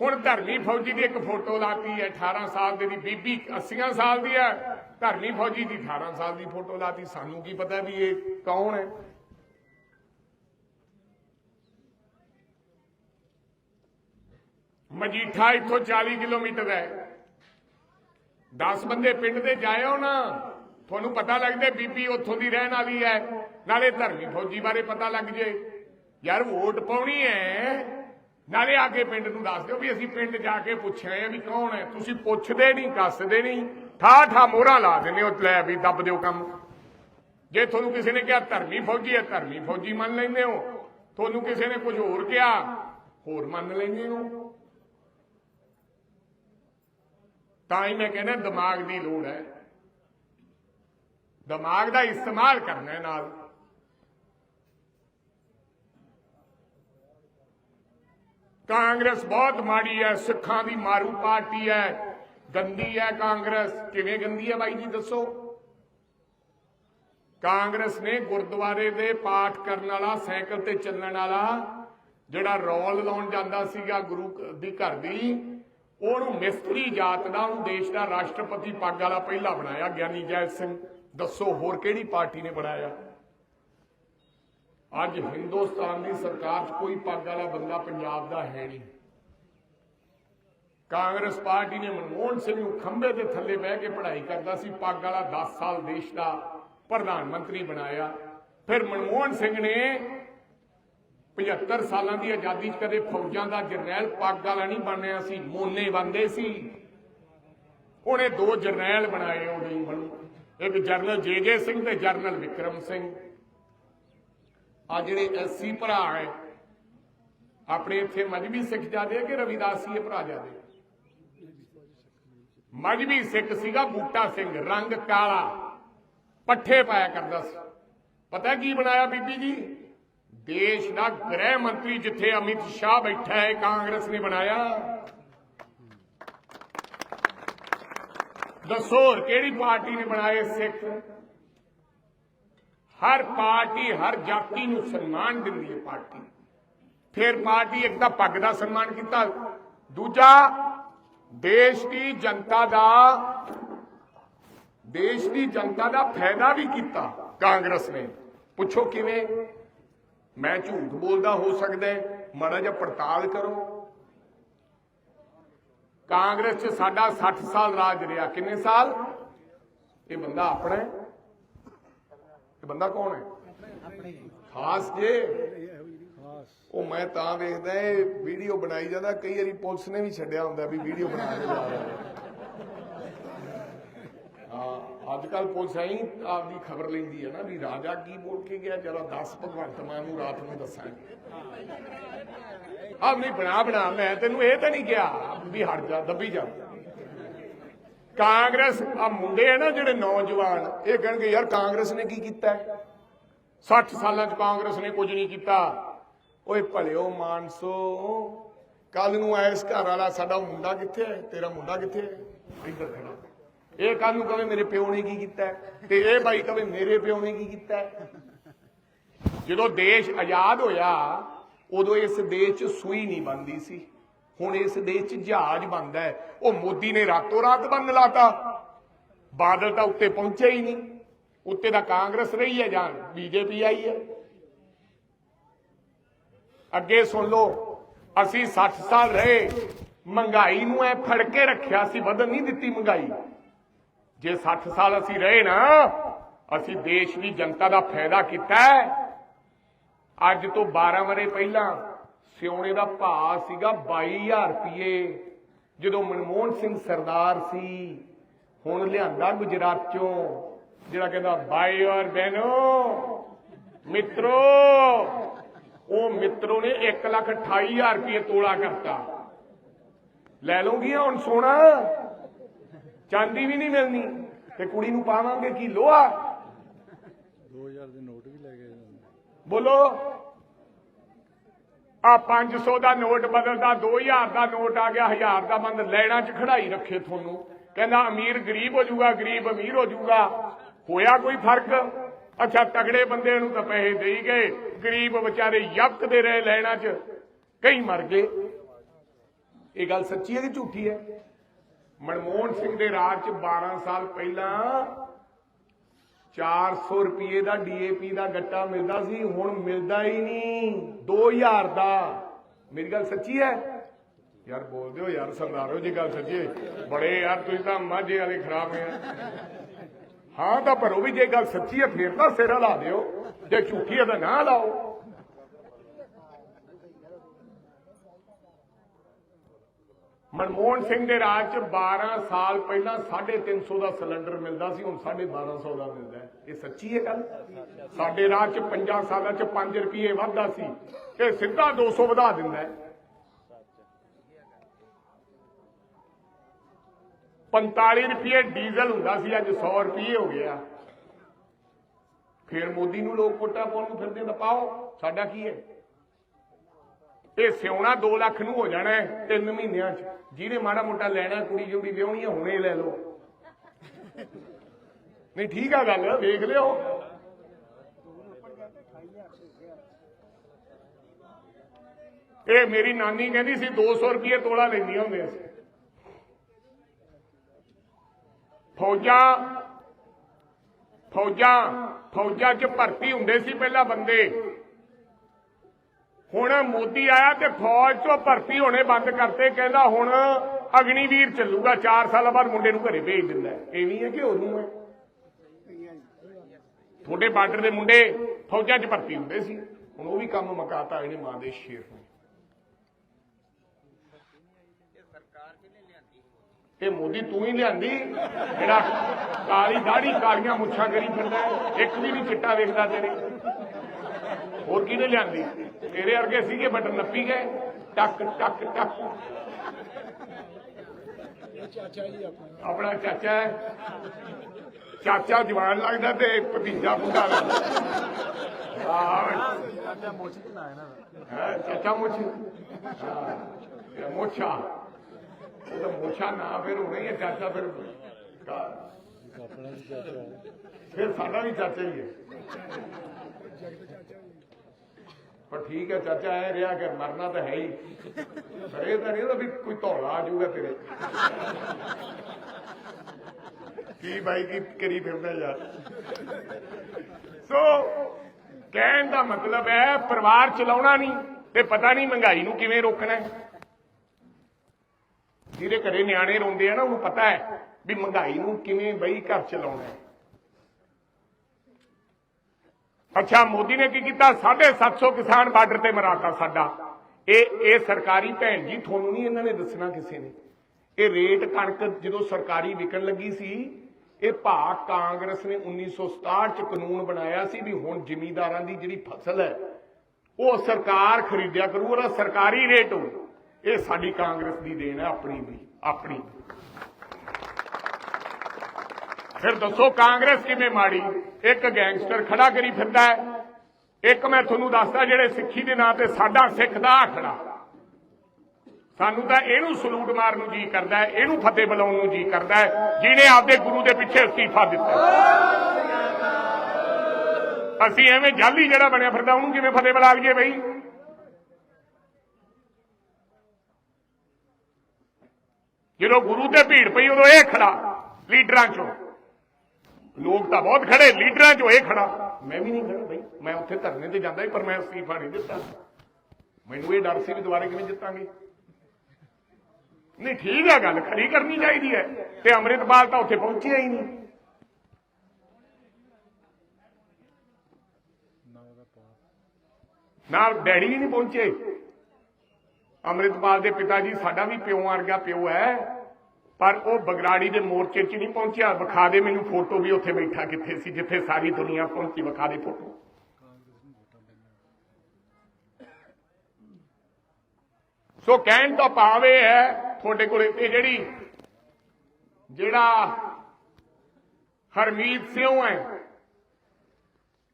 ਹੁਣ ਧਰਮੀ ਫੌਜੀ ਦੀ ਇੱਕ ਫੋਟੋ ਲਾਤੀ ਹੈ 18 ਸਾਲ ਦੇ, ਦੀ ਬੀਬੀ 80 ਸਾਲ ਦੀ ਹੈ। ਧਰਮੀ ਫੌਜੀ ਦੀ 18 ਸਾਲ ਦੀ ਫੋਟੋ ਲਾਤੀ। ਸਾਨੂੰ ਕੀ ਪਤਾ ਵੀ ਇਹ ਕੌਣ ਹੈ? ਮਜੀਠਾ ਇੱਥੋਂ 40 ਕਿਲੋਮੀਟਰ ਹੈ। 10 ਬੰਦੇ ਪਿੰਡ ਦੇ ਜਾਇਓ ਨਾ, ਤੁਹਾਨੂੰ ਪਤਾ ਲੱਗਦਾ ਬੀਬੀ ਉੱਥੋਂ ਦੀ ਰਹਿਣ ਵਾਲੀ ਹੈ। ਨਾਲੇ ਧਰਮੀ ਫੌਜੀ ਬਾਰੇ ਪਤਾ ਲੱਗ ਜੇ ਯਾਰ ਵੋਟ ਪਾਉਣੀ ਹੈ। ਨਾਲੇ ਆ ਕੇ ਪਿੰਡ ਨੂੰ ਦੱਸ ਦਿਓ ਵੀ ਅਸੀਂ ਪਿੰਡ ਜਾ ਕੇ ਪੁੱਛਿਆ ਆ ਵੀ ਕੌਣ ਹੈ। ਤੁਸੀਂ ਪੁੱਛਦੇ ਨਹੀਂ ਕੱਸਦੇ ਨਹੀਂ। ਠਾ ਠਾ ਮੋਹਰਾਂ ਲਾ ਦਿੰਦੇ ਹੋ, ਲੈ ਵੀ ਦੱਬ ਦਿਓ ਕੰਮ। ਜੇ ਤੁਹਾਨੂੰ ਕਿਸੇ ਨੇ ਕਿਹਾ ਧਰਮੀ ਫੌਜੀ ਹੈ, ਧਰਮੀ ਫੌਜੀ ਮੰਨ ਲੈਂਦੇ ਹੋ। ਤੁਹਾਨੂੰ ਕਿਸੇ ਨੇ ਕੁਝ ਹੋਰ ਕਿਹਾ, ਹੋਰ ਮੰਨ ਲੈਂਦੇ ਹੋ। ਤਾਂ ਹੀ ਮੈਂ ਕਹਿੰਦਾ, ਦਿਮਾਗ ਦੀ ਲੋੜ ਹੈ। ਦਿਮਾਗ ਦਾ ਇਸਤੇਮਾਲ ਕਰਨਾ ਹੈ ਨਾਲ। ਕਾਂਗਰਸ ਬਹੁਤ ਮਾੜੀ ਹੈ, ਸਿੱਖਾਂ ਦੀ ਮਾਰੂ ਪਾਰਟੀ ਹੈ, ਗੰਦੀ ਹੈ ਕਾਂਗਰਸ। ਕਿਵੇਂ ਗੰਦੀ ਹੈ ਬਾਈ ਜੀ, ਦੱਸੋ? ਕਾਂਗਰਸ ਨੇ ਗੁਰਦੁਆਰੇ ਦੇ ਪਾਠ ਕਰਨ ਵਾਲਾ, ਸਾਈਕਲ ਤੇ ਚੱਲਣ ਵਾਲਾ, ਜਿਹੜਾ ਰੌਲ ਲਾਉਣ ਜਾਂਦਾ ਸੀਗਾ ਗੁਰੂ ਦੀ ਘਰ ਦੀ, ਉਹਨੂੰ ਮਿਸਤਰੀ ਜਾਤ ਦਾ, ਉਹਨੂੰ ਦੇਸ਼ ਦਾ ਰਾਸ਼ਟਰਪਤੀ ਪੱਗ ਵਾਲਾ ਪਹਿਲਾ ਬਣਾਇਆ, ਗਿਆਨੀ ਜੈਲ ਸਿੰਘ। ਦੱਸੋ ਹੋਰ ਕਿਹੜੀ ਪਾਰਟੀ ਨੇ ਬਣਾਇਆ? ਅੱਜ ਹਿੰਦੁਸਤਾਨ ਦੀ ਸਰਕਾਰ 'ਚ ਕੋਈ ਪੱਗ ਵਾਲਾ ਬੰਦਾ ਪੰਜਾਬ ਦਾ ਹੈ ਨਹੀਂ। ਕਾਂਗਰਸ ਪਾਰਟੀ ਨੇ ਮਨਮੋਹਨ ਸਿੰਘ ਨੂੰ ਖੰਭੇ ਦੇ ਥੱਲੇ ਬਹਿ ਕੇ ਪੜ੍ਹਾਈ ਕਰਦਾ ਸੀ, ਪੱਗ ਵਾਲਾ 10 ਸਾਲ ਦੇਸ਼ ਦਾ ਪ੍ਰਧਾਨ ਮੰਤਰੀ ਬਣਾਇਆ। ਫਿਰ ਮਨਮੋਹਨ ਸਿੰਘ ਨੇ 75 ਸਾਲਾਂ ਦੀ ਆਜ਼ਾਦੀ 'ਚ ਕਦੇ ਫੌਜਾਂ ਦਾ ਜਰਨੈਲ ਪੱਗ ਵਾਲਾ ਨਹੀਂ ਬਣਿਆ ਸੀ, ਮੋਨੇ ਬੰਦੇ ਸੀ। ਉਹਨੇ ਦੋ ਜਰਨੈਲ ਬਣਾਏ ਉਹ ਨਹੀਂ ਬਣੂ ਇੱਕ ਜਰਨਲ ਜੇ ਜੇ ਸਿੰਘ ਤੇ ਜਰਨਲ ਵਿਕਰਮ ਸਿੰਘ। ਆ ਜਿਹੜੇ ਐਸੀ ਭਰਾ ਹੈ, ਆਪਣੇ ਇੱਥੇ ਮਜਬੀ ਸਿੱਖ ਜਾਦੇ ਕਿ ਰਵਿਦਾਸੀਏ ਭਰਾ ਜਾਦੇ ਮਜਬੀ ਸਿੱਖ ਸੀਗਾ ਬੂਟਾ ਸਿੰਘ, ਰੰਗ ਕਾਲਾ, ਪੱਠੇ ਪਾਇਆ ਕਰਦਾ ਸੀ। ਪਤਾ ਕੀ ਬਣਾਇਆ ਬੀਬੀ ਜੀ? ਦੇਸ਼ ਦਾ ਗ੍ਰਹਿ ਮੰਤਰੀ ਜਿੱਥੇ ਅਮਿਤ ਸ਼ਾਹ ਬੈਠਾ ਹੈ, ਕਾਂਗਰਸ ਨੇ ਬਣਾਇਆ। ਦੱਸੋ ਕਿਹੜੀ ਪਾਰਟੀ ਨੇ ਬਣਾਏ ਸਿੱਖ? ਹਰ ਪਾਰਟੀ, ਹਰ ਜਾਤੀ ਨੂੰ ਸਨਮਾਨ ਦਿੰਦੀ ਹੈ ਪਾਰਟੀ ਫਿਰ ਪਾਰਟੀ ਇੱਕ ਤਾਂ ਪੱਗ ਦਾ ਸਨਮਾਨ ਕੀਤਾ। ਦੂਜਾ, ਦੇਸ਼ ਦੀ ਜਨਤਾ ਦਾ, ਦੇਸ਼ ਦੀ ਜਨਤਾ ਦਾ ਫਾਇਦਾ ਵੀ ਕੀਤਾ ਕਾਂਗਰਸ ਨੇ। ਪੁੱਛੋ ਕਿਵੇਂ? ਮੈਂ ਝੂਠ ਬੋਲਦਾ ਹੋ ਸਕਦਾ ਮਾੜਾ ਜਿਹਾ ਪੜਤਾਲ ਕਰੋ। ਕਾਂਗਰਸ 'ਚ ਸਾਡਾ 60 ਸਾਲ ਰਾਜ ਰਿਹਾ। ਕਿੰਨੇ ਸਾਲ? ਇਹ ਬੰਦਾ ਆਪਣਾ ਹੈ। ਇਹ ਬੰਦਾ ਕੌਣ ਹੈ? ਖਾਸ ਜੇ। ਉਹ ਮੈਂ ਤਾਂ ਵੇਖਦਾ ਇਹ ਵੀਡੀਓ ਬਣਾਈ ਜਾਂਦਾ, ਕਈ ਵਾਰੀ ਪੁਲਿਸ ਨੇ ਵੀ ਛੱਡਿਆ ਹੁੰਦਾ ਵੀ ਵੀਡੀਓ ਬਣਾ ਕੇ ਜਾ ਹਾਂ ਅੱਜ ਕੱਲ ਪੁਲਿਸ ਐਂ ਆਪਦੀ ਖਬਰ ਲੈਂਦੀ ਹੈ ਨਾ ਵੀ ਰਾਜਾ ਕੀ ਬੋਲ ਕੇ ਗਿਆ ਜਰਾ 10 ਭਗਵੰਤ ਮਾਨ ਨੂੰ ਰਾਤ ਨੂੰ ਦੱਸਾਂਗੇ। ਆਪ ਨਹੀਂ, ਬਣਾ ਬਣਾ, ਮੈਂ ਤੈਨੂੰ ਇਹ ਤਾਂ ਨਹੀਂ ਕਿਹਾ ਵੀ ਹਟ ਜਾ, ਦੱਬੀ ਜਾ। ਕਾਂਗਰਸ ਆ ਮੁੰਡੇ ਆ ਨਾ ਜਿਹੜੇ ਨੌਜਵਾਨ ਇਹ ਕਹਿਣਗੇ ਯਾਰ ਕਾਂਗਰਸ ਨੇ ਕੀ ਕੀਤਾ ਹੈ? 60 ਸਾਲਾਂ ਚ ਕਾਂਗਰਸ ਨੇ ਕੁਝ ਨਹੀਂ ਕੀਤਾ ਓਏ ਭਲਿਓ ਮਾਨਸੋ ਕੱਲ ਨੂੰ ਐਸ ਘਰ ਵਾਲਾ ਸਾਡਾ ਮੁੰਡਾ ਕਿੱਥੇ ਹੈ ਤੇਰਾ ਮੁੰਡਾ ਕਿੱਥੇ ਹੈ ਇੱਧਰ ਖੜਾ ਇਹ ਕੱਲ ਨੂੰ ਕਹੇ ਮੇਰੇ ਪਿਓ ਨੇ ਕੀ ਕੀਤਾ? ਤੇ ਇਹ ਬਾਈ ਕਹੇ ਮੇਰੇ ਪਿਓ ਨੇ ਕੀ ਕੀਤਾ? ਜਦੋਂ ਦੇਸ਼ ਆਜ਼ਾਦ ਹੋਇਆ ਉਦੋਂ ਇਸ ਦੇਸ਼ 'ਚ ਸੂਈ ਨਹੀਂ ਬੰਦੀ ਸੀ ਹੁਣ ਇਸ ਦੇਸ਼ 'ਚ ਜਹਾਜ਼ ਬੰਦਾ ਹੈ। ਉਹ ਮੋਦੀ ਨੇ ਰਾਤੋਂ ਰਾਤ ਬੰਦ ਲਾਤਾ। ਬਾਦਲ ਤਾਂ ਉੱਤੇ ਪਹੁੰਚਿਆ ਹੀ ਨਹੀਂ। ਉੱਤੇ ਤਾਂ ਕਾਂਗਰਸ ਰਹੀ ਹੈ ਜਾਂ ਬੀਜੇਪੀ ਆਈ ਹੈ। ਅੱਗੇ ਸੁਣ ਲਓ, ਅਸੀਂ 60 ਸਾਲ ਰਹੇ। ਮਹਿੰਗਾਈ ਨੂੰ ਐ ਫੜ ਕੇ ਰੱਖਿਆ ਸੀ, ਵਧਣ ਨਹੀਂ ਦਿੱਤੀ ਮਹਿੰਗਾਈ। ਜੇ 60 ਸਾਲ ਅਸੀਂ ਰਹੇ ਨਾ, ਅਸੀਂ ਦੇਸ਼ ਦੀ ਜਨਤਾ ਦਾ ਫਾਇਦਾ ਕੀਤਾ ਅੱਜ ਤੋਂ 12 ਵਰੇ ਪਹਿਲਾਂ ਸਿਉਣੇ ਦਾ ਭਾਅ ਸੀਗਾ 22000 ਰੁਪਏ ਜਦੋਂ ਮਨਮੋਹਨ ਸਿੰਘ ਸਰਦਾਰ ਸੀ ਹੁਣ ਲਿਆਂਦਾ ਗੁਜਰਾਤ ਚੋਂ ਜਿਹੜਾ ਕਹਿੰਦਾ ਭਾਈ ਔਰ ਬਹਿਨੋ ਮਿੱਤਰੋ। ਉਹ ਮਿੱਤਰੋ ਨੇ 128000 ਰੁਪਏ ਤੋਲਾ ਕਰਤਾ। ਲੈ ਲਓਗੀ ਹੁਣ ਸੋਨਾ। ਚਾਂਦੀ ਵੀ ਨਹੀਂ ਮਿਲਣੀ। ਤੇ ਕੁੜੀ ਨੂੰ ਪਾਵਾਂਗੇ ਕੀ ਲੋਹਾ? 2000 ਦੇ ਨੋਟ ਵੀ ਲੈ ਗਏ। ਬੋਲੋ। ਆ 500 ਦਾ ਨੋਟ ਬਦਲਦਾ 2000 ਦਾ ਨੋਟ ਆ ਗਿਆ 1000 ਦਾ ਬੰਦ ਲੈਣਾ ਚ ਖੜਾਈ ਰੱਖੇ ਤੁਹਾਨੂੰ। ਕਹਿੰਦਾ ਅਮੀਰ ਗਰੀਬ ਹੋ ਜਾਊਗਾ, ਗਰੀਬ ਅਮੀਰ ਹੋ ਜਾਊਗਾ। ਹੋਇਆ ਕੋਈ ਫ਼ਰਕ? ਅੱਛਾ, ਤਗੜੇ ਬੰਦੇ ਨੂੰ ਤਾਂ ਪੈਸੇ ਦੇਈ ਗਏ। ਗਰੀਬ ਵਿਚਾਰੇ ਦੇ ਰਹੇ ਲੈਣਾ ਚ। ਕਈ ਮਰ ਗਏ। ਇਹ ਗੱਲ ਸੱਚੀ ਹੈ ਕਿ ਝੂਠੀ ਹੈ? ਮਨਮੋਹਨ ਸਿੰਘ ਦੇ ਰਾਜ ਚ 12 ਸਾਲ ਪਹਿਲਾਂ 400 ਰੁਪਏ ਦਾ ਡੀਏਪੀ ਦਾ ਗੱਟਾ ਮਿਲਦਾ ਸੀ, ਹੁਣ ਮਿਲਦਾ ਹੀ ਨਹੀਂ। 2000 ਦਾ। ਮੇਰੀ ਗੱਲ ਸੱਚੀ ਹੈ? ਯਾਰ, ਬੋਲਦੇ ਹੋ ਯਾਰ, ਸਰਦਾਰੋ, ਜੀ ਗੱਲ ਸੱਚੀ ਹੈ ਬੜੇ ਯਾਰ, ਤੁਸੀਂ ਤਾਂ ਮਾਝੇ ਵਾਲੇ ਖਰਾਬ ਹੈ ਹਾਂ ਤਾਂ ਭਰੋ ਵੀ ਜੇ ਗੱਲ ਸੱਚੀ ਹੈ, ਫੇਰ ਤਾਂ ਸਿਰ ਲਾ ਦਿਓ। ਜੇ ਝੂਠੀ ਹੈ ਤਾਂ ਨਾ ਲਾਓ। ਮਨਮੋਹਨ ਸਿੰਘ ਦੇ ਰਾਜ ਚ 12 ਸਾਲ ਪਹਿਲਾਂ 350 ਦਾ ਸਿਲੰਡਰ ਮਿਲਦਾ ਸੀ, ਹੁਣ 1250 ਦਾ ਮਿਲਦਾ ਇਹ ਸੱਚੀ ਹੈ ਗੱਲ? ਸਾਡੇ ਰਾਜ ਚ 5 ਸਾਲਾਂ ਚ 5 ਰੁਪਏ ਵਾਧਾ ਸੀ ਇਹ ਸਿੱਧਾ 200 ਵਧਾ ਦਿੰਦਾ ਹੈ। 45 ਰੁਪਏ ਡੀਜ਼ਲ ਹੁੰਦਾ ਸੀ, ਅੱਜ 100 ਰੁਪਏ ਹੋ ਗਿਆ। ਫਿਰ ਮੋਦੀ ਨੂੰ ਲੋਕ ਕੋਟਾ ਪਾਉਣ ਨੂੰ ਫਿਰਦੇ ਤਾਂ ਪਾਓ, ਸਾਡਾ ਕੀ ਹੈ? ਇਹ ਸਿਉਣਾ 2 ਲੱਖ ਨੂੰ ਹੋ ਜਾਣਾ ਹੈ ਤਿੰਨ ਮਹੀਨਿਆਂ ਚ। ਜਿਹਨੇ ਮਾੜਾ ਮੋਟਾ ਲੈਣਾ, ਕੁੜੀ ਜੋੜੀ ਵਿਆਹਣੀ ਹੁਣੇ ਲੈ ਲਓ। ਨਹੀਂ, ਠੀਕ ਆ ਗੱਲ, ਵੇਖ ਲਿਓ। ਇਹ ਮੇਰੀ ਨਾਨੀ ਕਹਿੰਦੀ ਸੀ 200 ਰੁਪਏ ਤੋਲਾ ਲੈਂਦੀਆਂ ਹੁੰਦੀਆਂ ਸੀ। ਫੌਜਾਂ ਫੌਜਾਂ ਫੌਜਾਂ 'ਚ ਭਰਤੀ ਹੁੰਦੇ ਸੀ ਪਹਿਲਾਂ ਬੰਦੇ। ਹੁਣ ਮੋਦੀ ਆਇਆ ਤੇ ਫੌਜ 'ਚੋਂ ਭਰਤੀ ਹੋਣੇ ਬੰਦ ਕਰਤੇ, ਕਹਿੰਦਾ ਹੁਣ ਅਗਨੀਵੀਰ ਚੱਲੂਗਾ 4 ਸਾਲਾਂ ਬਾਅਦ ਮੁੰਡੇ ਨੂੰ ਘਰੇ ਭੇਜ ਦਿੰਦਾ ਐਵੇਂ ਹੈ ਕਿ ਉਹਨੂੰ ਹੈ? ਤੁਹਾਡੇ ਬਾਰਡਰ ਦੇ ਮੁੰਡੇ ਫੌਜਾਂ 'ਚ ਭਰਤੀ ਹੁੰਦੇ ਸੀ। ਹੁਣ ਉਹ ਵੀ ਕੰਮ ਮਕਾਤਾ ਇਹਨੇ ਮਾਂ ਦੇ ਸ਼ੇਰ ਨੇ। ਇਹ ਮੋਦੀ ਤੂੰ ਹੀ ਲਿਆਂਦੀ? ਜਿਹੜਾ ਕਾਲੀ ਦਾੜੀ ਕਾਲੀਆਂ ਮੁੱਛਾਂ ਕਰੀ ਫਿਰਦਾ ਇੱਕ ਵੀ ਨਹੀਂ ਚਿੱਟਾ ਵੇਖਦਾ ਤੇਰੇ। ਹੋਰ ਕਿਹਨੇ ਲਿਆਂਦੀ? ਤੇਰੇ ਵਰਗੇ ਸੀਗੇ, ਬਟਨ ਨੱਪੀ ਗਏ। ਟਕ ਟਕ ਟਕ। ਆਪਣਾ ਚਾਚਾ ਹੈ। ਚਾਚਾ ਜਵਾਨ ਲੱਗਦਾ ਤੇ ਭਤੀਜਾ ਬੁੱਢਾ ਲੱਗਦਾ। ਚਾਚਾ ਮੁੱਛ ਨਾ ਇਹਨਾਂ ਦਾ ਚਾਚਾ ਮੁੱਛ? ਹਾਂ, ਮੁੱਛਾ। ਉਹ ਨਾ ਫਿਰ ਹੋਣਾ ਹੀ ਹੈ, ਚਾਚਾ ਫਿਰ ਆਪਣਾ ਵੀ ਚਾਚਾ ਫਿਰ ਸਾਡਾ ਵੀ ਚਾਚਾ ਹੀ ਹੈ। ਪਰ ਠੀਕ ਹੈ ਚਾਚਾ ਐ ਰਿਹਾ ਕਿ ਮਰਨਾ ਤਾਂ ਹੈ ਹੀ। ਪਰ ਇਹ ਤਾਂ ਨਹੀਂ ਉਹਦਾ ਵੀ ਕੋਈ ਧੌਲਾ ਆ ਜਾਊਗਾ ਤੇਰੇ। ਕੀ ਬਾਈ, ਕੀ ਕਰੀ ਫਿਰਦਾ ਯਾਰ? ਸੋ ਕਹਿਣ ਦਾ ਮਤਲਬ ਹੈ ਪਰਿਵਾਰ ਚਲਾਉਣਾ ਨਹੀਂ ਤੇ ਪਤਾ ਨਹੀਂ ਮਹਿੰਗਾਈ ਨੂੰ ਕਿਵੇਂ ਰੋਕਣਾ ਹੈ। ਜਿਹਦੇ ਘਰੇ ਨਿਆਣੇ ਰੋਂਦੇ ਆ ਨਾ, ਉਹਨੂੰ ਪਤਾ ਹੈ ਵੀ ਮਹਿੰਗਾਈ ਨੂੰ ਕਿਵੇਂ ਬਈ ਘਰ ਚਲਾਉਣਾ ਹੈ। ਅੱਛਾ, ਮੋਦੀ ਨੇ ਕੀ ਕੀਤਾ? 750 ਕਿਸਾਨ ਬਾਰਡਰ ਤੇ ਮਰਾਤਾ ਸਾਡਾ। ਇਹ ਇਹ ਸਰਕਾਰੀ ਭੈਣ ਜੀ, ਤੁਹਾਨੂੰ ਨਹੀਂ ਇਹਨਾਂ ਨੇ ਦੱਸਣਾ ਕਿਸੇ ਨੇ। ਇਹ ਰੇਟ ਕਣਕ ਜਦੋਂ ਸਰਕਾਰੀ ਵਿਕਣ ਲੱਗੀ ਸੀ, ਇਹ ਭਾ ਕਾਂਗਰਸ ਨੇ 1967 ਚ ਕਾਨੂੰਨ ਬਣਾਇਆ ਸੀ ਵੀ ਹੁਣ ਜ਼ਿਮੀਂਦਾਰਾਂ ਦੀ ਜਿਹੜੀ ਫਸਲ ਹੈ, ਉਹ ਸਰਕਾਰ ਖਰੀਦਿਆ ਕਰੂ, ਉਹਦਾ ਸਰਕਾਰੀ ਰੇਟ ਹੋ ਇਹ ਸਾਡੀ ਕਾਂਗਰਸ ਦੀ ਦੇਣ ਹੈ, ਆਪਣੀ ਵੀ ਆਪਣੀ ਫਿਰ ਦੱਸੋ ਕਾਂਗਰਸ ਕਿਵੇਂ ਮਾੜੀ? ਇੱਕ ਗੈਂਗਸਟਰ ਖੜਾ ਕਰੀ ਫਿਰਦਾ ਹੈ। ਇੱਕ ਮੈਂ ਤੁਹਾਨੂੰ ਦੱਸਦਾ, ਜਿਹੜੇ ਸਿੱਖੀ ਦੇ ਨਾਂ ਤੇ ਸਾਡਾ ਸਿੱਖ ਦਾ ਆਹ ਖੜਾ ਸਾਨੂੰ ਤਾਂ ਇਹਨੂੰ ਸਲੂਟ ਮਾਰਨ ਨੂੰ ਜੀ ਕਰਦਾ ਹੈ, ਇਹਨੂੰ ਫਤਿਹ ਬੁਲਾਉਣ ਨੂੰ ਜੀ ਕਰਦਾ ਹੈ, ਜਿਹਨੇ ਆਪਦੇ ਗੁਰੂ ਦੇ ਪਿੱਛੇ ਅਸਤੀਫਾ ਦਿੱਤਾ ਅਸੀਂ ਐਵੇਂ ਜਾਲੀ ਜਿਹੜਾ ਬਣਿਆ ਫਿਰਦਾ, ਉਹਨੂੰ ਕਿਵੇਂ ਫਤਿਹ ਬੁਲਾ ਲਈਏ ਬਈ? ਜਦੋਂ ਗੁਰੂ ਤੇ ਭੀੜ ਪਈ, ਉਦੋਂ ਇਹ ਖੜਾ, ਲੀਡਰਾਂ ਚੋਂ। ਲੋਕ ਤਾਂ ਬਹੁਤ ਖੜੇ, ਲੀਡਰਾਂ ਚੋਂ ਇਹ ਖੜਾ। ਮੈਂ ਵੀ ਨਹੀਂ ਖੜਾ ਬਈ, ਮੈਂ ਉੱਥੇ ਧਰਨੇ ਤੇ ਜਾਂਦਾ ਪਰ ਮੈਂ ਅਸਤੀਫਾ ਨਹੀਂ ਦਿੱਤਾ। ਮੈਨੂੰ ਇਹ ਡਰ ਸੀ ਵੀ ਦੁਬਾਰਾ ਕਿਵੇਂ ਜਿੱਤਾਂਗੇ। ਨਹੀਂ, ਠੀਕ ਹੈ ਗੱਲ ਖਰੀ ਕਰਨੀ ਚਾਹੀਦੀ ਹੈ। ਤੇ ਅੰਮ੍ਰਿਤਪਾਲ ਤਾਂ ਉੱਥੇ ਪਹੁੰਚਿਆ ਹੀ ਨਹੀਂ। ਨਾ ਨਾਲ ਡੈਡੀ ਵੀ ਨਹੀਂ ਪਹੁੰਚੇ। ਅੰਮ੍ਰਿਤਪਾਲ ਦੇ ਪਿਤਾ ਜੀ, ਸਾਡਾ ਵੀ ਪਿਓ ਵਰਗਾ ਪਿਓ ਹੈ। ਪਰ ਉਹ ਬਗਰਾੜੀ ਦੇ ਮੋਰਚੇ 'ਚ ਨਹੀਂ ਪਹੁੰਚਿਆ। ਵਿਖਾ ਦੇ ਮੈਨੂੰ ਫੋਟੋ ਵੀ ਉੱਥੇ ਬੈਠਾ ਕਿੱਥੇ ਸੀ, ਜਿੱਥੇ ਸਾਰੀ ਦੁਨੀਆ ਪਹੁੰਚੀ ਵਿਖਾ ਦੇ ਫੋਟੋ। ਸੋ ਕਹਿਣ ਦਾ ਭਾਵ ਇਹ ਹੈ, ਤੁਹਾਡੇ ਕੋਲ ਇਹ ਜਿਹੜੀ, ਜਿਹੜਾ ਹਰਮੀਤ ਸਿੰਘ ਹੈ,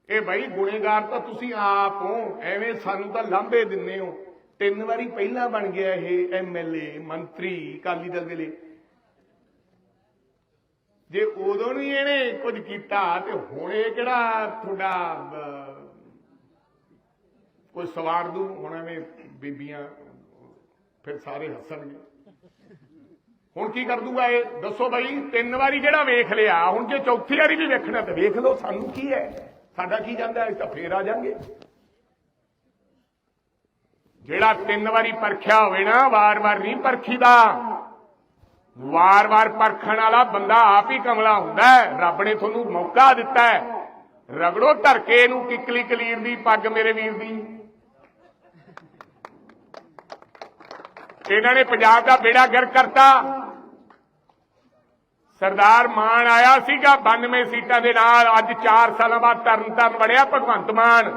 ਇਹ ਭਾਈ ਗੁਨੇਗਾਰ ਤਾਂ ਤੁਸੀਂ ਆਪ ਹੋ, ਐਵੇਂ ਸਾਨੂੰ ਤਾਂ ਲਾਂਭੇ ਦਿੰਨੇ ਹੋ। ਤਿੰਨ ਵਾਰੀ ਪਹਿਲਾਂ ਬਣ ਗਿਆ ਇਹ ਐਮਐਲਏ ਮੰਤਰੀ, ਅਕਾਲੀ ਦਲ ਵੇਲੇ ਜੇ ਉਦੋਂ ਨਹੀਂ ਇਹਨੇ ਕੁਝ ਕੀਤਾ ਤੇ ਹੁਣ ਇਹ ਕਿਹੜਾ ਤੁਹਾਡਾ ਕੋਈ ਸਵਾਰ ਦੂ? ਹੁਣ ਐਵੇਂ ਬੀਬੀਆਂ ਫਿਰ ਸਾਰੇ ਹੱਸਣਗੇ। ਹੁਣ ਕੀ ਕਰ ਦੂਗਾ ਇਹ? ਦੱਸੋ ਬਈ, ਤਿੰਨ ਵਾਰੀ ਜਿਹੜਾ ਵੇਖ ਲਿਆ? ਹੁਣ ਜੇ ਚੌਥੀ ਵਾਰੀ ਵੀ ਵੇਖਣਾ ਤੇ ਵੇਖ ਲਓ ਸਾਨੂੰ ਕੀ ਹੈ। ਸਾਡਾ ਕੀ ਜਾਂਦਾ ਅਸੀਂ ਤਾਂ ਫੇਰ ਆ ਜਾਾਂਗੇ। ਜਿਹੜਾ ਤਿੰਨ ਵਾਰੀ ਪਰਖਿਆ ਹੋਵੇ ਨਾ, ਵਾਰ-ਵਾਰ ਨਹੀਂ ਪਰਖੀਦਾ। ਵਾਰ-ਵਾਰ ਪਰਖਣ ਵਾਲਾ ਬੰਦਾ ਆਪ ਹੀ ਕਮਲਾ ਹੁੰਦਾ ਹੈ। ਰੱਬ ਨੇ ਤੁਹਾਨੂੰ ਮੌਕਾ ਦਿੱਤਾ ਹੈ। ਰਗੜੋ ਧਰ ਕੇ ਇਹਨੂੰ ਕਿਕਲੀ ਕਲੀਰ ਦੀ, ਪੱਗ ਮੇਰੇ ਵੀਰ ਦੀ। ਇਹਨਾਂ ਨੇ ਪੰਜਾਬ ਦਾ ਬੇੜਾ ਗਰ ਕਰਤਾ। ਸਰਦਾਰ ਮਾਨ ਆਇਆ ਸੀਗਾ 92 ਸੀਟਾਂ ਦੇ ਨਾਲ। ਅੱਜ 4 ਸਾਲਾਂ ਬਾਅਦ ਤਰਨ ਤਾਰਨ ਬਣਿਆ ਭਗਵੰਤ ਮਾਨ।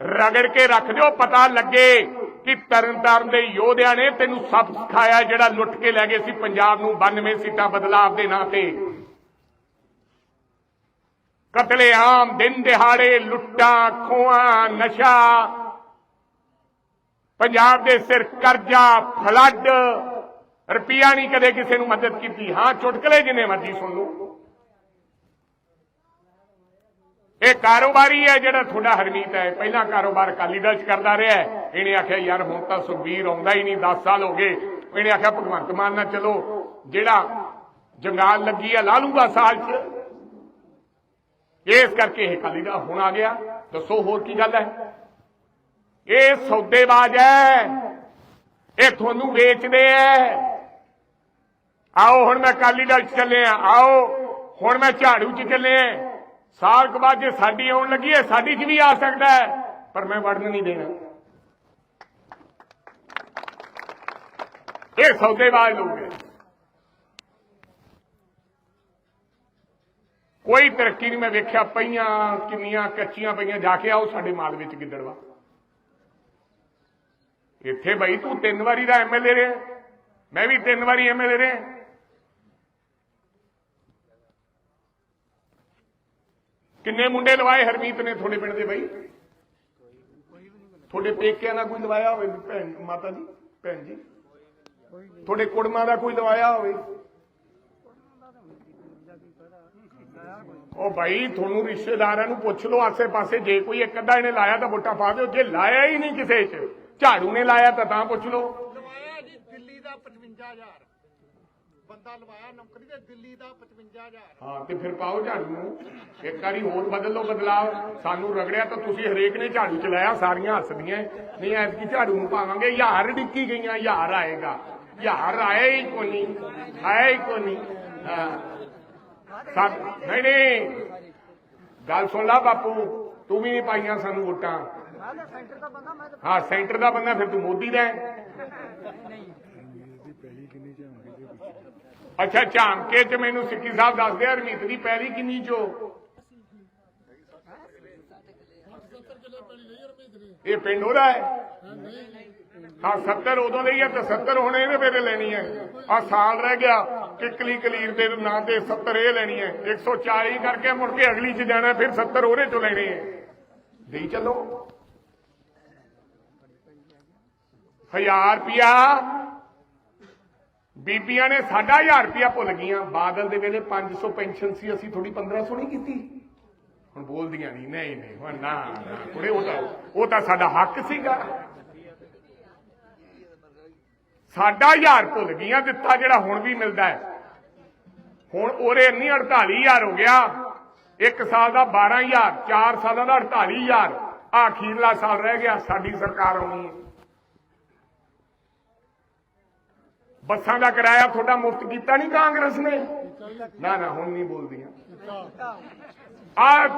ਰਗੜ ਕੇ ਰੱਖ ਦਿਓ, ਪਤਾ ਲੱਗੇ। ਕਿ ਤਰਨ ਤਾਰਨ ਦੇ ਯੋਧਿਆਂ ਨੇ ਤੈਨੂੰ ਸਭ ਸਿਖਾਇਆ ਜਿਹੜਾ ਲੁੱਟ ਕੇ ਲੈ ਗਏ ਸੀ ਪੰਜਾਬ ਨੂੰ 92 ਸੀਟਾਂ ਬਦਲਾਵ ਦੇ ਨਾਂ ਤੇ। ਕਤਲੇ ਆਮ ਦਿਨ ਦਿਹਾੜੇ, ਲੁੱਟਾਂ, ਖੋਹਾਂ, ਨਸ਼ਾ, ਪੰਜਾਬ ਦੇ ਸਿਰ ਕਰਜ਼ਾ, ਫਲੱਡ, ਰੁਪਈਆ ਨਹੀਂ ਕਦੇ ਕਿਸੇ ਨੂੰ ਮਦਦ ਕੀਤੀ। ਹਾਂ, ਚੁਟਕਲੇ ਜਿੰਨੇ ਮਰਜ਼ੀ ਸੁਣ ਲਓ। ਇਹ ਕਾਰੋਬਾਰੀ ਹੈ ਜਿਹੜਾ ਤੁਹਾਡਾ ਹਰਮੀਤ ਹੈ। ਪਹਿਲਾਂ ਕਾਰੋਬਾਰ ਅਕਾਲੀ ਦਲ ਚ ਕਰਦਾ ਰਿਹਾ ਇਹਨੇ ਆਖਿਆ, ਯਾਰ, ਹੁਣ ਤਾਂ ਸੁਖਬੀਰ ਆਉਂਦਾ ਹੀ ਨਹੀਂ 10 ਸਾਲ ਹੋ ਗਏ। ਇਹਨੇ ਆਖਿਆ, ਭਗਵੰਤ ਮਾਨ ਨਾਲ ਚਲੋ। ਜਿਹੜਾ ਜੰਗਾਲ ਲੱਗੀ ਹੈ ਲਾ ਲੂਗਾ ਸਾਲ ਚ। ਇਸ ਕਰਕੇ ਇਹ ਅਕਾਲੀ ਦਾ ਹੁਣ ਆ ਗਿਆ। ਦੱਸੋ, ਹੋਰ ਕੀ ਗੱਲ ਹੈ? ਇਹ ਸੌਦੇਬਾਜ਼ ਹੈ। ਇਹ ਤੁਹਾਨੂੰ ਵੇਚਦੇ ਐ ਆਓ, ਹੁਣ ਮੈਂ ਅਕਾਲੀ ਦਲ ਚ ਚੱਲੇ ਆ। ਆਓ, ਹੁਣ ਮੈਂ ਝਾੜੂ ਚ ਚੱਲੇ ਆ। ਸਾਲ ਕੁ ਬਾਅਦ ਜੇ ਸਾਡੀ ਆਉਣ ਲੱਗੀ ਹੈ, ਸਾਡੀ ਚ ਵੀ ਆ ਸਕਦਾ ਹੈ, ਪਰ ਮੈਂ ਵੜਨ ਨਹੀਂ ਦੇਣਾ। ਇਹ ਸੌਦੇਬਾਜ਼ ਲੋਕ ਹੈ ਕੋਈ ਤਰੱਕੀ ਨਹੀਂ ਮੈਂ ਵੇਖਿਆ, ਪਈਆਂ, ਕਿੰਨੀਆਂ ਕੱਚੀਆਂ ਪਈਆਂ, ਜਾ ਕੇ ਆਓ ਸਾਡੇ ਮਾਲ ਵਿੱਚ ਗਿੱਦੜਵਾ। ਇੱਥੇ ਬਈ ਤੂੰ ਤਿੰਨ ਵਾਰੀ ਦਾ ਐਮਐਲਏ ਰਿਹਾ, ਮੈਂ ਵੀ ਤਿੰਨ ਵਾਰੀ ਐਮਐਲਏ ਰਿਹਾ। ਕਿੰਨੇ ਮੁੰਡੇ ਲਵਾਏ ਹਰਮੀਤ ਨੇ ਤੁਹਾਡੇ ਪਿੰਡ ਦੇ ਬਈ? ਤੁਹਾਡੇ ਪੇਕਿਆਂ ਦਾ ਕੋਈ ਲਵਾਇਆ ਹੋਵੇ ਭੈਣ, ਮਾਤਾ ਜੀ, ਭੈਣ ਜੀ? ਤੁਹਾਡੇ ਕੁੜਮਾਂ ਦਾ ਕੋਈ ਲਵਾਇਆ ਹੋਵੇ? ਉਹ ਭਾਈ ਤੁਹਾਨੂੰ ਰਿਸ਼ਤੇਦਾਰਾਂ ਨੂੰ ਪੁੱਛ ਲਓ, ਆਸੇ-ਪਾਸੇ ਜੇ ਕੋਈ ਇੱਕ ਅੱਧਾ ਇਹਨੇ ਲਾਇਆ ਤਾਂ ਵੋਟਾਂ ਪਾ ਦਿਓ, ਜੇ ਲਾਇਆ ਹੀ ਨਹੀਂ ਕਿਸੇ 'ਚ, ਝਾੜੂ ਨੇ ਲਾਇਆ ਤਾਂ ਤਾਂ ਪੁੱਛ ਲਓ। ਲਵਾਇਆ ਜੀ, ਦਿੱਲੀ ਦਾ 55000 ਬੰਦਾ ਲਵਾਇਆ ਨੌਕਰੀ ਤੇ ਦਿੱਲੀ ਦਾ 55000 ਹਾਂ ਤੇ ਫਿਰ ਪਾਓ ਝਾੜੂ ਨੂੰ। ਇੱਕ ਵਾਰੀ ਹੋਰ ਬਦਲ ਲਓ ਬਦਲਾਵ ਸਾਨੂੰ ਰਗੜਿਆ ਤਾਂ ਤੁਸੀਂ ਹਰੇਕ ਨੇ ਝਾੜੂ ਚਲਾਇਆ ਸਾਰੀਆਂ ਹੱਸਦੀਆਂ। ਨਹੀਂ ਐਤਕੀ ਝਾੜੂ ਨੂੰ ਪਾਵਾਂਗੇ। ਯਾਰ ਡਿੱਕੀ ਗਈਆਂ ਯਾਰ ਆਏਗਾ। ਯਾਰ ਆਇਆ ਹੀ ਕੋਈ ਨਹੀਂ। ਆਇਆ ਹੀ ਕੋਈ ਨਹੀਂ। ਨਹੀਂ ਨਹੀਂ। ਗੱਲ ਸੁਣ ਲਾ ਬਾਪੂ ਤੂੰ ਵੀ ਨਹੀਂ ਪਾਈਆਂ ਸਾਨੂੰ ਵੋਟਾਂ। ਹਾਂ ਸੈਂਟਰ ਦਾ ਬੰਦਾ ਫਿਰ ਤੂੰ ਮੋਦੀ ਦਾ ਹੈ। ਅੱਛਾ, ਝਾਂਕੇ ਚ ਮੈਨੂੰ ਸਿੱਕੀ ਸਾਹਿਬ ਦੱਸਦੇ ਆ ਰਮੀਤ ਦੀ ਪਹਿਲੀ ਕਿੰਨੀ ਚੋ? ਇਹ ਪਿੰਡ ਉਹਦਾ ਹੈ? ਹਾਂ 70 ਉਦੋਂ ਲਈ ਹੈ ਤੇ 70 ਹੁਣ ਇਹਦੇ ਵੇਲੇ ਲੈਣੀ ਹੈ। ਆ ਸਾਲ ਰਹਿ ਗਿਆ, ਕਿਕਲੀ ਕਲੀਰ ਦੇ ਨਾਂ ਤੇ 70 ਇਹ ਲੈਣੀ ਹੈ। 140 ਕਰਕੇ ਮੁੜ ਕੇ ਅਗਲੀ ਚ ਜਾਣਾ, ਫਿਰ 70 ਉਹਦੇ ਚੋਂ ਲੈਣੇ ਹੈ। ਦੇਈ ਚੱਲੋ। 1000 ਰੁਪਿਆ ਬੀਬੀਆਂ ਨੇ ਸਾਡਾ 1000 ਰੁਪਿਆ ਭੁੱਲ ਗਈਆਂ। ਬਾਦਲ ਦੇ ਵੇਲੇ 500 ਪੈਨਸ਼ਨ ਸੀ, ਅਸੀਂ ਥੋੜੀ 1500 ਨਹੀਂ ਕੀਤੀ। ਹੁਣ ਬੋਲਦੀਆਂ ਨਹੀਂ ਨਹੀਂ ਨਹੀਂ, ਹੁਣ ਨਾ ਕੁੜੇ, ਉਹ ਤਾਂ ਉਹ ਤਾਂ ਸਾਡਾ ਹੱਕ ਸੀਗਾ। ਸਾਡਾ 1000 ਭੁੱਲ ਗਈਆਂ, ਦਿੱਤਾ ਜਿਹੜਾ ਹੁਣ ਵੀ ਮਿਲਦਾ ਹੈ। ਹੁਣ ਉਹਰੇ ਨਹੀਂ 48000 ਹੋ ਗਿਆ। ਇੱਕ ਸਾਲ ਦਾ 12000 4 ਸਾਲਾਂ ਦਾ 48000 ਆਹ ਅਖੀਰਲਾ ਸਾਲ ਰਹਿ ਗਿਆ, ਸਾਡੀ ਸਰਕਾਰ ਆਉਣੀ ਹੈ। ਬੱਸਾਂ ਦਾ ਕਿਰਾਇਆ ਤੁਹਾਡਾ ਮੁਫਤ ਕੀਤਾ ਨਹੀਂ ਕਾਂਗਰਸ ਨੇ? ਨਾ ਨਾ, ਹੁਣ ਨਹੀਂ ਬੋਲਦੀਆਂ। ਆ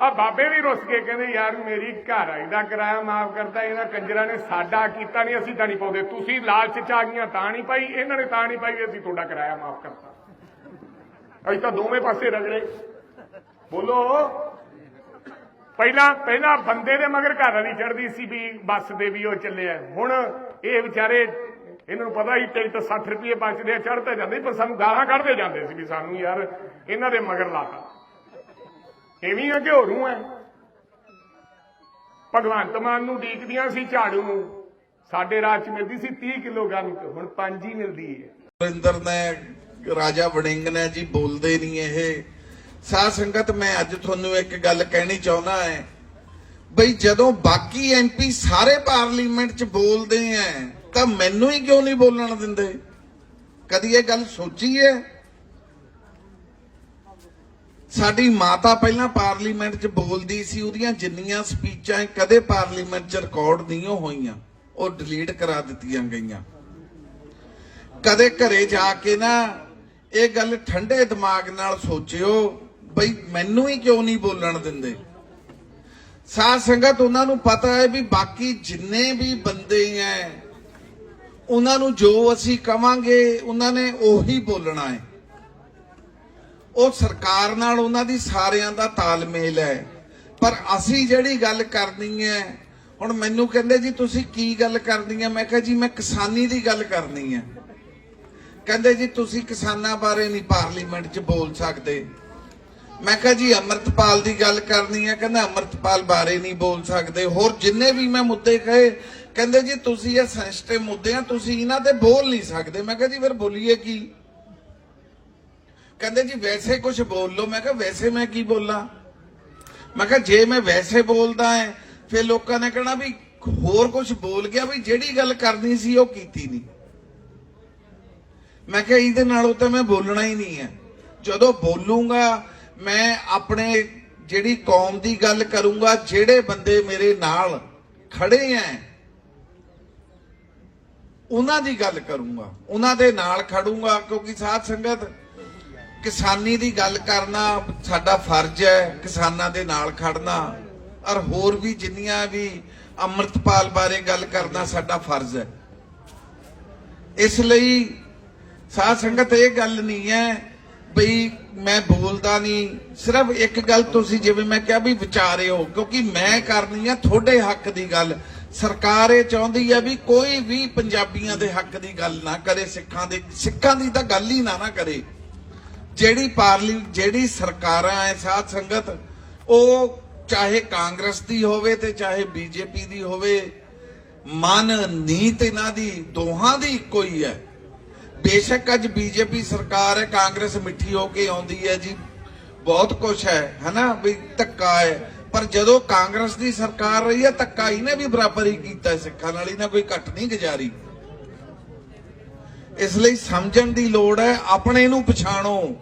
ਆ ਬਾਬੇ ਵੀ ਰੁੱਸ ਕੇ ਕਹਿੰਦੇ, ਯਾਰ ਮੇਰੀ ਘਰ ਆਈ ਦਾ ਕਿਰਾਇਆ ਮਾਫ ਕਰਦਾ ਇਹਨਾਂ ਕੰਜਰਾਂ ਨੇ ਸਾਡਾ ਕੀਤਾ ਨਹੀਂ, ਅਸੀਂ ਤਾਂ ਨਹੀਂ ਪਾਉਂਦੇ। ਤੁਸੀਂ ਲਾਲਚ ਚ ਆ ਗਈਆਂ, ਤਾਂ ਨਹੀਂ ਪਾਈ, ਇਹਨਾਂ ਨੇ ਤਾਂ ਨਹੀਂ ਪਾਈ ਅਸੀਂ ਤੁਹਾਡਾ ਕਿਰਾਇਆ ਮਾਫ ਕਰਤਾ। ਅਸੀਂ ਤਾਂ ਦੋਵੇਂ ਪਾਸੇ ਰਗੜੇ। ਬੋਲੋ। ਪਹਿਲਾਂ ਪਹਿਲਾਂ ਬੰਦੇ ਦੇ ਮਗਰ ਘਰ ਵਾਲੀ ਚੜਦੀ ਸੀ ਵੀ ਬੱਸ ਦੇ ਵੀ ਉਹ ਚੱਲਿਆ ਹੁਣ ਇਹ ਵਿਚਾਰੇ ਇਹਨਾਂ ਨੂੰ ਪਤਾ ਹੀ ਟਿਕਟ 60 ਰੁਪਏ ਬਚਦੇ ਆ ਚੜ੍ਹ ਜਾਂਦੇ ਪਰ ਸਾਨੂੰ ਗਾਲਾਂ ਕੱਢਦੇ ਜਾਂਦੇ ਸੀ ਵੀ ਸਾਨੂੰ ਯਾਰ ਇਹਨਾਂ ਦੇ ਮਗਰ ਲਾਤਾ। ਐਵੇਂ ਆ ਕਿ ਹੋਰੂ ਹੈ ਭਗਵੰਤ ਮਾਨ ਨੂੰ ਡੀਕਦੀਆਂ ਸੀ ਝਾੜੂ। ਨੂੰ ਸਾਡੇ ਰਾਜ ਚ ਮਿਲਦੀ ਸੀ 30 ਕਿਲੋ ਕਣਕ ਹੁਣ 5 ਹੀ ਮਿਲਦੀ ਹੈ ਸੁਰਿੰਦਰ ਨੇ, ਰਾਜਾ ਵੜਿੰਗ ਨੇ ਜੀ, ਬੋਲਦੇ ਨਹੀਂ ਇਹ। ਸਾਧ ਸੰਗਤ, ਮੈਂ ਅੱਜ ਤੁਹਾਨੂੰ ਇੱਕ ਗੱਲ ਕਹਿਣੀ ਚਾਹੁੰਦਾ ਹੈ ਬਈ ਜਦੋਂ ਬਾਕੀ ਐਮਪੀ ਸਾਰੇ ਪਾਰਲੀਮੈਂਟ 'ਚ ਬੋਲਦੇ ਆ ਤਾਂ ਮੈਨੂੰ ਹੀ ਕਿਉਂ ਨਹੀਂ ਬੋਲਣ ਦਿੰਦੇ? ਕਦੀ ਇਹ ਗੱਲ ਸੋਚੀ ਹੈ? ਸਾਡੀ ਮਾਤਾ ਪਹਿਲਾਂ ਪਾਰਲੀਮੈਂਟ 'ਚ ਬੋਲਦੀ ਸੀ, ਉਹਦੀਆਂ ਜਿੰਨੀਆਂ ਸਪੀਚਾਂ ਕਦੇ ਪਾਰਲੀਮੈਂਟ 'ਚ ਰਿਕਾਰਡ ਨਹੀਂ ਹੋਈਆਂ, ਉਹ ਡਿਲੀਟ ਕਰਾ ਦਿੱਤੀਆਂ ਗਈਆਂ। ਕਦੇ ਘਰੇ ਜਾ ਕੇ ਨਾ ਇਹ ਗੱਲ ਠੰਡੇ ਦਿਮਾਗ ਨਾਲ ਸੋਚਿਓ, ਬਈ ਮੈਨੂੰ ਹੀ ਕਿਉਂ ਨਹੀਂ ਬੋਲਣ ਦਿੰਦੇ? ਸਾਧ ਸੰਗਤ, ਉਹਨਾਂ ਨੂੰ ਪਤਾ ਹੈ ਵੀ ਬਾਕੀ ਜਿੰਨੇ ਵੀ ਬੰਦੇ ਐ ਉਹਨਾਂ ਨੂੰ ਜੋ ਅਸੀਂ ਕਵਾਂਗੇ, ਉਹਨਾਂ ਨੇ ਉਹੀ ਬੋਲਣਾ ਹੈ। ਉਹ ਸਰਕਾਰ ਨਾਲ ਉਹਨਾਂ ਦੀ ਸਾਰਿਆਂ ਦਾ ਤਾਲਮੇਲ ਹੈ। ਪਰ ਅਸੀਂ ਜਿਹੜੀ ਗੱਲ ਕਰਨੀ ਹੈ, ਹੁਣ ਮੈਨੂੰ ਕਹਿੰਦੇ ਜੀ, ਤੁਸੀਂ ਕੀ ਗੱਲ ਕਰਨੀ ਹੈ? ਮੈਂ ਕਿਹਾ ਜੀ, ਮੈਂ ਕਿਸਾਨੀ ਦੀ ਗੱਲ ਕਰਨੀ ਹੈ। ਕਹਿੰਦੇ ਜੀ, ਤੁਸੀਂ ਕਿਸਾਨਾਂ ਬਾਰੇ ਨਹੀਂ ਪਾਰਲੀਮੈਂਟ 'ਚ ਬੋਲ ਸਕਦੇ। ਮੈਂ ਕਿਹਾ ਜੀ, ਅਮਰਤਪਾਲ ਦੀ ਗੱਲ ਕਰਨੀ ਹੈ। ਕਹਿੰਦਾ, ਅਮਰਤਪਾਲ ਬਾਰੇ ਨਹੀਂ ਬੋਲ ਸਕਦੇ। ਹੋਰ ਜਿੰਨੇ ਵੀ ਮੈਂ ਮੁੱਦੇ ਕਹੇ, ਕਹਿੰਦੇ ਜੀ, ਤੁਸੀਂ ਇਹ ਸੈਂਸਿਟਿਵ ਮੁੱਦੇ ਆ, ਤੁਸੀਂ ਇਹਨਾਂ ਤੇ ਬੋਲ ਨਹੀਂ ਸਕਦੇ। ਮੈਂ ਕਿਹਾ ਜੀ, ਫਿਰ ਬੋਲੀਏ ਕੀ? ਕਹਿੰਦੇ ਜੀ, ਵੈਸੇ ਕੁਝ ਬੋਲ ਲਓ। ਮੈਂ ਕਿਹਾ, ਵੈਸੇ ਮੈਂ ਕੀ ਬੋਲਾਂ? ਮੈਂ ਕਿਹਾ, ਜੇ ਮੈਂ ਵੈਸੇ ਬੋਲਦਾ ਐ, ਫਿਰ ਲੋਕਾਂ ਨੇ ਕਹਿਣਾ ਵੀ ਹੋਰ ਕੁਝ ਬੋਲ ਗਿਆ ਵੀ ਜਿਹੜੀ ਗੱਲ ਕਰਨੀ ਸੀ, ਉਹ ਕੀਤੀ ਨਹੀਂ। ਮੈਂ ਕਿਹਾ, ਇਹਦੇ ਨਾਲੋਂ ਤਾਂ ਮੈਂ ਬੋਲਣਾ ਹੀ ਨਹੀਂ ਹੈ ਜਦੋਂ ਬੋਲੂੰਗਾ ਮੈਂ ਆਪਣੇ ਜਿਹੜੀ ਕੌਮ ਦੀ ਗੱਲ ਕਰੂੰਗਾ, ਜਿਹੜੇ ਬੰਦੇ ਮੇਰੇ ਨਾਲ ਖੜੇ ਐ, ਉਹਨਾਂ ਦੀ ਗੱਲ ਕਰੂੰਗਾ। ਉਹਨਾਂ ਦੇ ਨਾਲ ਖੜੂੰਗਾ, ਕਿਉਂਕਿ ਸਾਧ ਸੰਗਤ ਕਿਸਾਨੀ ਦੀ ਗੱਲ ਕਰਨਾ ਸਾਡਾ ਫਰਜ਼ ਹੈ ਕਿਸਾਨਾਂ ਦੇ ਨਾਲ ਖੜਨਾ। ਔਰ ਹੋਰ ਵੀ ਜਿੰਨੀਆਂ ਵੀ ਅੰਮ੍ਰਿਤਪਾਲ ਬਾਰੇ ਗੱਲ ਕਰਨਾ ਸਾਡਾ ਫਰਜ਼ ਹੈ ਇਸ ਲਈ ਸਾਧ ਸੰਗਤ ਇਹ ਗੱਲ ਨਹੀਂ ਹੈ ਬਈ ਮੈਂ ਬੋਲਦਾ ਨਹੀਂ, ਸਿਰਫ ਇੱਕ ਗੱਲ ਤੁਸੀਂ ਜਿਵੇਂ ਮੈਂ ਕਿਹਾ ਵੀ ਵਿਚਾਰਿਓ, ਕਿਉਂਕਿ ਮੈਂ ਕਰਨੀ ਆ ਤੁਹਾਡੇ ਹੱਕ ਦੀ ਗੱਲ। ਸਰਕਾਰ ਇਹ ਚਾਹੁੰਦੀ ਹੈ ਵੀ ਕੋਈ ਵੀ ਪੰਜਾਬੀਆਂ ਦੇ ਹੱਕ ਦੀ ਗੱਲ ਨਾ ਕਰੇ, ਸਿੱਖਾਂ ਦੇ, ਸਿੱਖਾਂ ਦੀ ਤਾਂ ਗੱਲ ਹੀ ਨਾ ਨਾ ਕਰੇ। ਜਿਹੜੀ ਪਾਰਲੀ, ਜਿਹੜੀ ਸਰਕਾਰਾਂ ਐ, ਸਾਧ ਸੰਗਤ, ਉਹ ਚਾਹੇ ਕਾਂਗਰਸ ਦੀ ਹੋਵੇ ਤੇ ਚਾਹੇ ਬੀਜੇਪੀ ਦੀ ਹੋਵੇ ਮਨ ਨੀਤ ਇਹਨਾਂ ਦੀ ਦੋਹਾਂ ਦੀ ਇੱਕੋ ਹੀ ਹੈ ਬੇਸ਼ੱਕ ਅੱਜ ਬੀਜੇਪੀ ਸਰਕਾਰ ਹੈ, ਕਾਂਗਰਸ ਮਿੱਠੀ ਹੋ ਕੇ ਆਉਂਦੀ ਹੈ ਜੀ। ਬਹੁਤ ਕੁਝ ਹੈ, ਹਨਾ? ਵੀ ਧੱਕਾ ਹੈ। ਪਰ ਜਦੋਂ ਕਾਂਗਰਸ ਦੀ ਸਰਕਾਰ ਰਹੀ ਹੈ, ਧੱਕਾ ਇਹਨੇ ਵੀ ਬਰਾਬਰ ਹੀ ਕੀਤਾ ਸਿੱਖਾਂ ਨਾਲ। ਇਹਨਾਂ ਕੋਈ ਘੱਟ ਨਹੀਂ ਗੁਜ਼ਾਰੀ। ਇਸ ਲਈ ਸਮਝਣ ਦੀ ਲੋੜ ਹੈ, ਆਪਣੇ ਨੂੰ ਪਛਾਣੋ।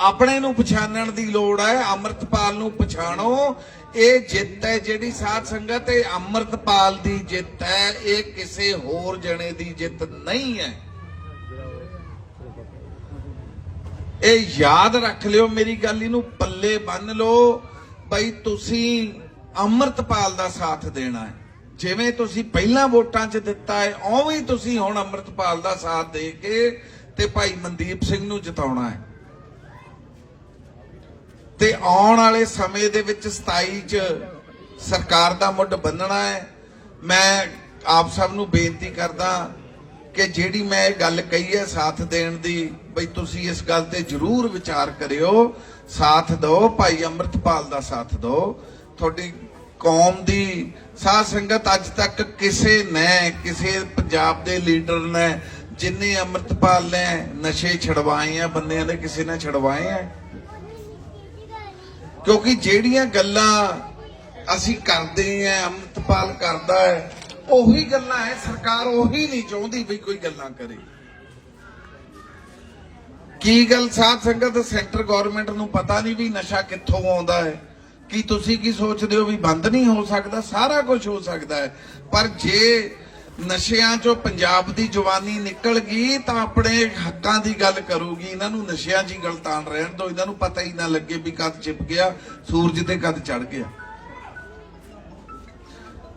ਆਪਣੇ ਨੂੰ ਪਛਾਣਨ ਦੀ ਲੋੜ ਹੈ, ਅੰਮ੍ਰਿਤਪਾਲ ਨੂੰ ਪਛਾਣੋ। ਇਹ ਜਿੱਤ ਹੈ ਜਿਹੜੀ ਸਾਧ ਸੰਗਤ, ਇਹ ਅੰਮ੍ਰਿਤਪਾਲ ਦੀ ਜਿੱਤ ਹੈ, ਇਹ ਕਿਸੇ ਹੋਰ ਜਣੇ ਦੀ ਜਿੱਤ ਨਹੀਂ ਹੈ। ਇਹ ਯਾਦ ਰੱਖ ਲਿਓ ਮੇਰੀ ਗੱਲ, ਇਹਨੂੰ ਪੱਲੇ ਬੰਨ ਲਓ। ਬਈ ਤੁਸੀਂ ਅੰਮ੍ਰਿਤਪਾਲ ਦਾ ਸਾਥ ਦੇਣਾ ਹੈ। ਜਿਵੇਂ ਤੁਸੀਂ ਪਹਿਲਾਂ ਵੋਟਾਂ 'ਚ ਦਿੱਤਾ ਹੈ, ਉਵੇਂ ਹੀ ਤੁਸੀਂ ਹੁਣ ਅੰਮ੍ਰਿਤਪਾਲ ਦਾ ਸਾਥ ਦੇ ਕੇ ਤੇ ਭਾਈ ਮਨਦੀਪ ਸਿੰਘ ਨੂੰ ਜਿਤਾਉਣਾ ਹੈ। ਤੇ ਆਉਣ ਵਾਲੇ ਸਮੇਂ ਦੇ ਵਿੱਚ 27 ਚ ਸਰਕਾਰ ਦਾ ਮੁੱਢ ਬੰਨਣਾ ਹੈ। ਮੈਂ ਆਪ ਸਭ ਨੂੰ ਬੇਨਤੀ ਕਰਦਾ ਕਿ ਜਿਹੜੀ ਮੈਂ ਇਹ ਗੱਲ ਕਹੀ ਹੈ ਸਾਥ ਦੇਣ ਦੀ, ਬਈ ਤੁਸੀਂ ਇਸ ਗੱਲ ਤੇ ਜ਼ਰੂਰ ਵਿਚਾਰ ਕਰਿਓ। ਸਾਥ ਦਿਓ, ਭਾਈ ਅੰਮ੍ਰਿਤਪਾਲ ਦਾ ਸਾਥ ਦਿਓ। ਤੁਹਾਡੀ ਕੌਮ ਦੀ ਸਾਧ ਸੰਗਤ ਅੱਜ ਤੱਕ ਕਿਸੇ ਨੇ, ਕਿਸੇ ਪੰਜਾਬ ਦੇ ਲੀਡਰ ਨੇ ਜਿੰਨੇ ਅੰਮ੍ਰਿਤਪਾਲ ਨੇ ਨਸ਼ੇ ਛਡਵਾਏ ਆ, ਬੰਦਿਆਂ ਦੇ ਕਿਸੇ ਨੇ ਛਡਵਾਏ ਆ। ਕਿਉਂਕਿ ਜਿਹੜੀਆਂ ਗੱਲਾਂ ਅਸੀਂ ਕਰਦੇ ਆਂ, ਅੰਮ੍ਰਿਤਪਾਲ ਕਰਦਾ ਹੈ, ਉਹੀ ਗੱਲਾਂ ਹੈ ਸਰਕਾਰ ਉਹੀ ਨਹੀਂ ਚਾਹੁੰਦੀ ਵੀ ਕੋਈ ਗੱਲਾਂ ਕਰੇ। ਕੀ ਗੱਲ ਸਾਧ ਸੰਗਤ ਸੈਂਟਰ ਗਵਰਨਮੈਂਟ ਨੂੰ ਪਤਾ ਨਹੀਂ ਵੀ ਨਸ਼ਾ ਕਿੱਥੋਂ ਆਉਂਦਾ ਹੈ? ਕੀ ਤੁਸੀਂ ਕੀ ਸੋਚਦੇ ਹੋ ਵੀ ਬੰਦ ਨਹੀਂ ਹੋ ਸਕਦਾ? ਸਾਰਾ ਕੁਝ ਹੋ ਸਕਦਾ ਹੈ। ਪਰ ਜੇ ਨਸ਼ਿਆਂ ਚੋਂ ਪੰਜਾਬ ਦੀ ਜਵਾਨੀ ਨਿਕਲ ਗਈ ਤਾਂ ਆਪਣੇ ਹੱਕਾਂ ਦੀ ਗੱਲ ਕਰੂਗੀ। ਇਹਨਾਂ ਨੂੰ ਨਸ਼ਿਆਂ 'ਚ ਹੀ ਗਲਤਾਨ ਰਹਿਣ ਤੋਂ ਇਹਨਾਂ ਨੂੰ ਪਤਾ ਹੀ ਨਾ ਲੱਗੇ ਵੀ ਕਦ ਚਿਪ ਗਿਆ, ਸੂਰਜ ਤੇ ਕਦ ਚੜ ਗਿਆ।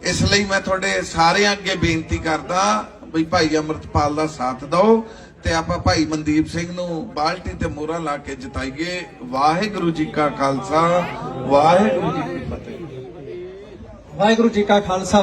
ਇਸ ਲਈ ਮੈਂ ਤੁਹਾਡੇ ਸਾਰਿਆਂ ਅੱਗੇ ਬੇਨਤੀ ਕਰਦਾ ਵੀ ਭਾਈ ਅਮਰਤਪਾਲ ਦਾ ਸਾਥ ਦਿਓ ਤੇ ਆਪਾਂ ਭਾਈ ਮਨਦੀਪ ਸਿੰਘ ਨੂੰ ਬਾਲਟੀ ਤੇ ਮੋਹਰਾਂ ਲਾ ਕੇ ਜਿਤਾਈਏ। ਵਾਹਿਗੁਰੂ ਜੀ ਕਾ ਖਾਲਸਾ, ਵਾਹਿਗੁਰੂ ਜੀ ਕੀ ਫਤਿਹ। ਵਾਹਿਗੁਰੂ ਜੀ ਕਾ ਖਾਲਸਾ